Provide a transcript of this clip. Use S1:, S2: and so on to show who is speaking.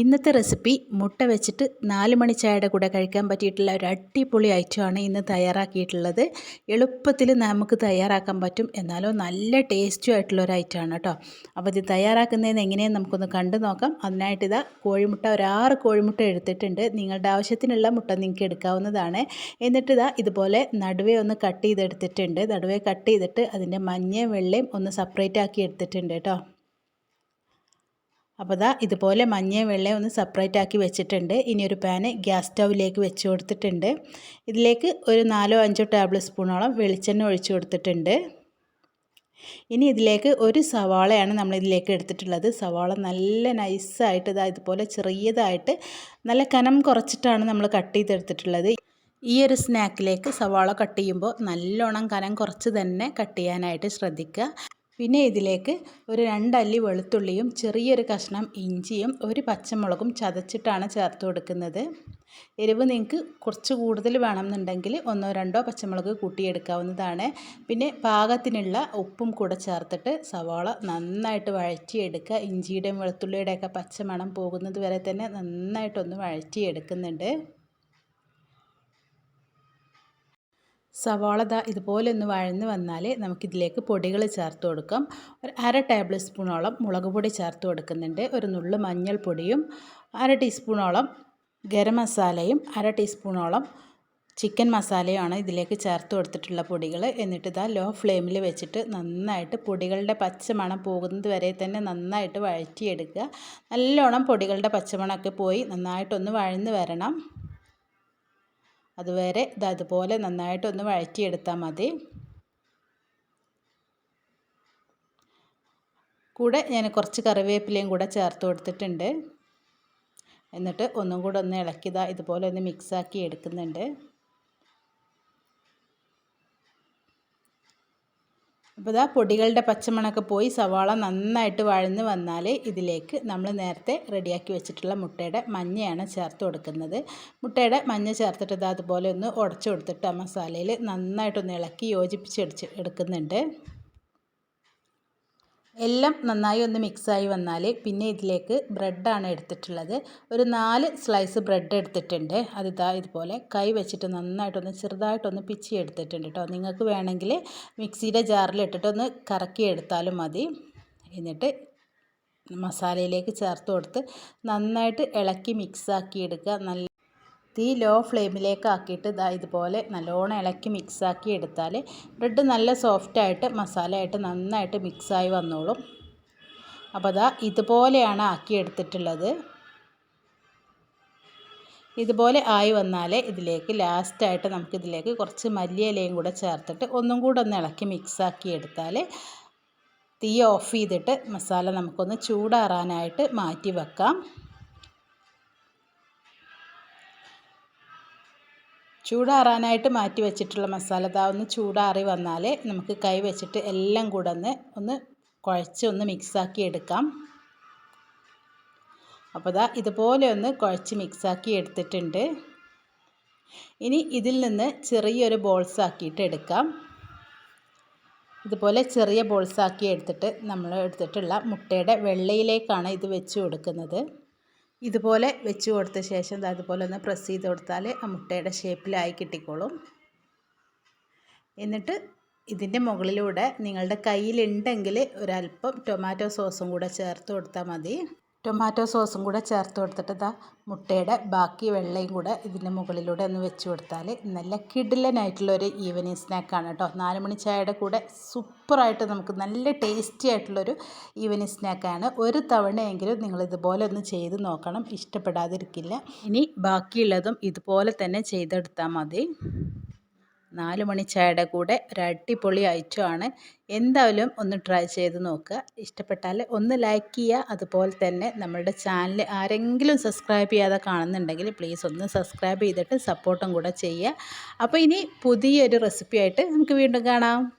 S1: ഇന്നത്തെ റെസിപ്പി മുട്ട വെച്ചിട്ട് നാല് മണി ചായയുടെ കൂടെ കഴിക്കാൻ പറ്റിയിട്ടുള്ള ഒരു അടിപൊളി ഐറ്റമാണ് ഇന്ന് തയ്യാറാക്കിയിട്ടുള്ളത്. എളുപ്പത്തിൽ നമുക്ക് തയ്യാറാക്കാൻ പറ്റും. എന്നാലോ നല്ല ടേസ്റ്റും ആയിട്ടുള്ള ഒരു ഐറ്റമാണ് കേട്ടോ. അപ്പോൾ ഇത് തയ്യാറാക്കുന്നതെന്ന് എങ്ങനെയാണ് നമുക്കൊന്ന് കണ്ടു നോക്കാം. അതിനായിട്ട് ഇതാ കോഴിമുട്ട ഒരു ആറ് കോഴിമുട്ട എടുത്തിട്ടുണ്ട്. നിങ്ങളുടെ ആവശ്യത്തിനുള്ള മുട്ട നിങ്ങൾക്ക് എടുക്കാവുന്നതാണ്. എന്നിട്ട് ഇതാ ഇതുപോലെ നടുവേ ഒന്ന് കട്ട് ചെയ്തെടുത്തിട്ടുണ്ട്. നടുവേ കട്ട് ചെയ്തിട്ട് അതിന്റെ മഞ്ഞയും വെള്ളയും ഒന്ന് സെപ്പറേറ്റ് ആക്കി എടുത്തിട്ടുണ്ട് കേട്ടോ. അപ്പോൾ ദാ ഇതുപോലെ മഞ്ഞയും വെള്ളയും ഒന്ന് സെപ്പറേറ്റ് ആക്കി വെച്ചിട്ടുണ്ട്. ഇനി ഒരു പാന് ഗ്യാസ് സ്റ്റൗവിലേക്ക് വെച്ച് കൊടുത്തിട്ടുണ്ട്. ഇതിലേക്ക് ഒരു നാലോ അഞ്ചോ ടേബിൾ സ്പൂണോളം വെളിച്ചെണ്ണ ഒഴിച്ചു കൊടുത്തിട്ടുണ്ട്. ഇനി ഇതിലേക്ക് ഒരു സവാളയാണ് നമ്മൾ ഇതിലേക്ക് എടുത്തിട്ടുള്ളത്. സവാള നല്ല നൈസായിട്ട് ഇതാ ഇതുപോലെ ചെറിയതായിട്ട് നല്ല കനം കുറച്ചിട്ടാണ് നമ്മൾ കട്ട് ചെയ്തെടുത്തിട്ടുള്ളത്. ഈ ഒരു സ്നാക്കിലേക്ക് സവാള കട്ട് ചെയ്യുമ്പോൾ നല്ലോണം കനം കുറച്ച് തന്നെ കട്ട് ചെയ്യാനായിട്ട് ശ്രദ്ധിക്കുക. പിന്നെ ഇതിലേക്ക് ഒരു രണ്ടല്ലി വെളുത്തുള്ളിയും ചെറിയൊരു കഷ്ണം ഇഞ്ചിയും ഒരു പച്ചമുളകും ചതച്ചിട്ടാണ് ചേർത്ത് കൊടുക്കുന്നത്. എരിവ് നിങ്ങൾക്ക് കുറച്ച് കൂടുതൽ വേണമെന്നുണ്ടെങ്കിൽ ഒന്നോ രണ്ടോ പച്ചമുളക് കൂട്ടിയെടുക്കാവുന്നതാണ്. പിന്നെ പാകത്തിനുള്ള ഉപ്പും കൂടെ ചേർത്തിട്ട് സവാള നന്നായിട്ട് വഴറ്റിയെടുക്കുക. ഇഞ്ചിയുടെയും വെളുത്തുള്ളിയുടെയൊക്കെ പച്ചമണം പോകുന്നത് വരെ തന്നെ നന്നായിട്ടൊന്ന് വഴറ്റിയെടുക്കുന്നുണ്ട്. സവാള ദാ ഇതുപോലെ ഒന്ന് വഴന്ന് വന്നാൽ നമുക്കിതിലേക്ക് പൊടികൾ ചേർത്ത് കൊടുക്കാം. ഒരു അര ടേബിൾ സ്പൂണോളം മുളക് പൊടി ചേർത്ത് കൊടുക്കുന്നുണ്ട്. ഒരു നുള്ളു മഞ്ഞൾപ്പൊടിയും അര ടീസ്പൂണോളം ഗരം മസാലയും അര ടീസ്പൂണോളം ചിക്കൻ മസാലയുമാണ് ഇതിലേക്ക് ചേർത്ത് കൊടുത്തിട്ടുള്ള പൊടികൾ എന്നിട്ട് ഇതാ ലോ ഫ്ലെയിമിൽ വെച്ചിട്ട് നന്നായിട്ട് പൊടികളുടെ പച്ചമണം പോകുന്നത് വരെ തന്നെ നന്നായിട്ട് വഴറ്റിയെടുക്കുക. നല്ലോണം പൊടികളുടെ പച്ചമണമൊക്കെ പോയി നന്നായിട്ടൊന്ന് വഴന്ന് വരണം. അതുവരെ ഇത് അതുപോലെ നന്നായിട്ടൊന്ന് വഴറ്റിയെടുത്താൽ മതി. കൂടെ ഞാൻ കുറച്ച് കറിവേപ്പിലയും കൂടെ ചേർത്ത് കൊടുത്തിട്ടുണ്ട്. എന്നിട്ട് ഒന്നും കൂടെ ഒന്ന് ഇളക്കിതാ ഇതുപോലെ ഒന്ന് മിക്സാക്കി എടുക്കുന്നുണ്ട്. അപ്പോൾ ഇതാ പൊടികളുടെ പച്ചമണൊക്കെ പോയി സവാള നന്നായിട്ട് വഴന്ന് വന്നാൽ ഇതിലേക്ക് നമ്മൾ നേരത്തെ റെഡിയാക്കി വെച്ചിട്ടുള്ള മുട്ടയുടെ മഞ്ഞയാണ് ചേർത്ത് കൊടുക്കുന്നത്. മുട്ടയുടെ മഞ്ഞ ചേർത്തിട്ട് അതുപോലെ ഒന്ന് ഉടച്ചു കൊടുത്തിട്ട് ആ മസാലയിൽ നന്നായിട്ടൊന്ന് ഇളക്കി യോജിപ്പിച്ച് എടുക്കുന്നുണ്ട്. എല്ലാം നന്നായി ഒന്ന് മിക്സായി വന്നാൽ പിന്നെ ഇതിലേക്ക് ബ്രെഡാണ് എടുത്തിട്ടുള്ളത്. ഒരു നാല് സ്ലൈസ് ബ്രെഡ് എടുത്തിട്ടുണ്ട്. അതിതാ ഇതുപോലെ കൈ വെച്ചിട്ട് നന്നായിട്ടൊന്ന് ചെറുതായിട്ടൊന്ന് പിച്ചി എടുത്തിട്ടുണ്ട് കേട്ടോ. നിങ്ങൾക്ക് വേണമെങ്കിൽ മിക്സിയുടെ ജാറിൽ ഇട്ടിട്ടൊന്ന് കറക്കി എടുത്താലും മതി. എന്നിട്ട് മസാലയിലേക്ക് ചേർത്ത് കൊടുത്ത് നന്നായിട്ട് ഇളക്കി മിക്സാക്കി എടുക്കുക. നല്ല തീ ലോ ഫ്ലെയിമിലേക്ക് ആക്കിയിട്ട് ഇതാ ഇതുപോലെ നല്ലോണം ഇളക്കി മിക്സാക്കി എടുത്താൽ ബ്രെഡ് നല്ല സോഫ്റ്റായിട്ട് മസാലയായിട്ട് നന്നായിട്ട് മിക്സായി വന്നോളും. അപ്പോൾ അതാ ഇതുപോലെയാണ് ആക്കി എടുത്തിട്ടുള്ളത്. ഇതുപോലെ ആയി വന്നാൽ ഇതിലേക്ക് ലാസ്റ്റായിട്ട് നമുക്കിതിലേക്ക് കുറച്ച് മല്ലിയിലയും കൂടെ ചേർത്തിട്ട് ഒന്നും കൂടെ ഒന്ന് ഇളക്കി മിക്സാക്കി എടുത്താൽ തീ ഓഫ് ചെയ്തിട്ട് മസാല നമുക്കൊന്ന് ചൂടാറാനായിട്ട് മാറ്റി വെക്കാം. ചൂടാറാനായിട്ട് മാറ്റി വെച്ചിട്ടുള്ള മസാല. ദാ ഒന്ന് ചൂടാറി വന്നാൽ നമുക്ക് കൈ വെച്ചിട്ട് എല്ലാം കൂടെ ഒന്ന് ഒന്ന് കുഴച്ച് ഒന്ന് മിക്സാക്കി എടുക്കാം. അപ്പോൾ ദാ ഇതുപോലെ ഒന്ന് കുഴച്ച് മിക്സാക്കി എടുത്തിട്ടുണ്ട്. ഇനി ഇതിൽ നിന്ന് ചെറിയൊരു ബോൾസ് ആക്കിയിട്ട് എടുക്കാം. ഇതുപോലെ ചെറിയ ബോൾസ് ആക്കി എടുത്തിട്ട് നമ്മൾ എടുത്തിട്ടുള്ള മുട്ടയുടെ വെള്ളയിലേക്കാണ് ഇത് വെച്ച് കൊടുക്കുന്നത്. ഇതുപോലെ വെച്ച് കൊടുത്ത ശേഷം അതുപോലെ ഒന്ന് പ്രസ് ചെയ്ത് കൊടുത്താൽ ആ മുട്ടയുടെ ഷേപ്പിലായി കിട്ടിക്കോളും. എന്നിട്ട് ഇതിന്റെ മുകളിലൂടെ നിങ്ങളുടെ കയ്യിലുണ്ടെങ്കിൽ ഒരല്പം ടൊമാറ്റോ സോസും കൂടെ ചേർത്ത് കൊടുത്താൽ മതി. ടൊമാറ്റോ സോസും കൂടെ ചേർത്ത് കൊടുത്തിട്ട് ഇതാ മുട്ടയുടെ ബാക്കി വെള്ളയും കൂടെ ഇതിന്റെ മുകളിലൂടെ ഒന്ന് വെച്ച് കൊടുത്താൽ നല്ല കിഡിലനായിട്ടുള്ളൊരു ഈവനിങ് സ്നാക്കാണ് കേട്ടോ. നാല് മണി ചായയുടെ കൂടെ സൂപ്പറായിട്ട് നമുക്ക് നല്ല ടേസ്റ്റി ആയിട്ടുള്ളൊരു ഈവനിങ് സ്നാക്കാണ്. ഒരു തവണയെങ്കിലും നിങ്ങൾ ഇതുപോലെ ഒന്ന് ചെയ്ത് നോക്കണം. ഇഷ്ടപ്പെടാതിരിക്കില്ല. ഇനി ബാക്കിയുള്ളതും ഇതുപോലെ തന്നെ ചെയ്തെടുത്താൽ മതി. നാല് മണി ചായയുടെ കൂടെ ഒരു അടിപൊളി ഐറ്റമാണ്. എന്തായാലും ഒന്ന് ട്രൈ ചെയ്ത് നോക്കുക. ഇഷ്ടപ്പെട്ടാൽ ഒന്ന് ലൈക്ക് ചെയ്യുക. അതുപോലെ തന്നെ നമ്മളുടെ ചാനൽ ആരെങ്കിലും സബ്സ്ക്രൈബ് ചെയ്യാതെ കാണുന്നുണ്ടെങ്കിൽ പ്ലീസ് ഒന്ന് സബ്സ്ക്രൈബ് ചെയ്തിട്ട് സപ്പോർട്ടും കൂടെ ചെയ്യുക. അപ്പോൾ ഇനി പുതിയൊരു റെസിപ്പിയായിട്ട് നമുക്ക് വീണ്ടും കാണാം.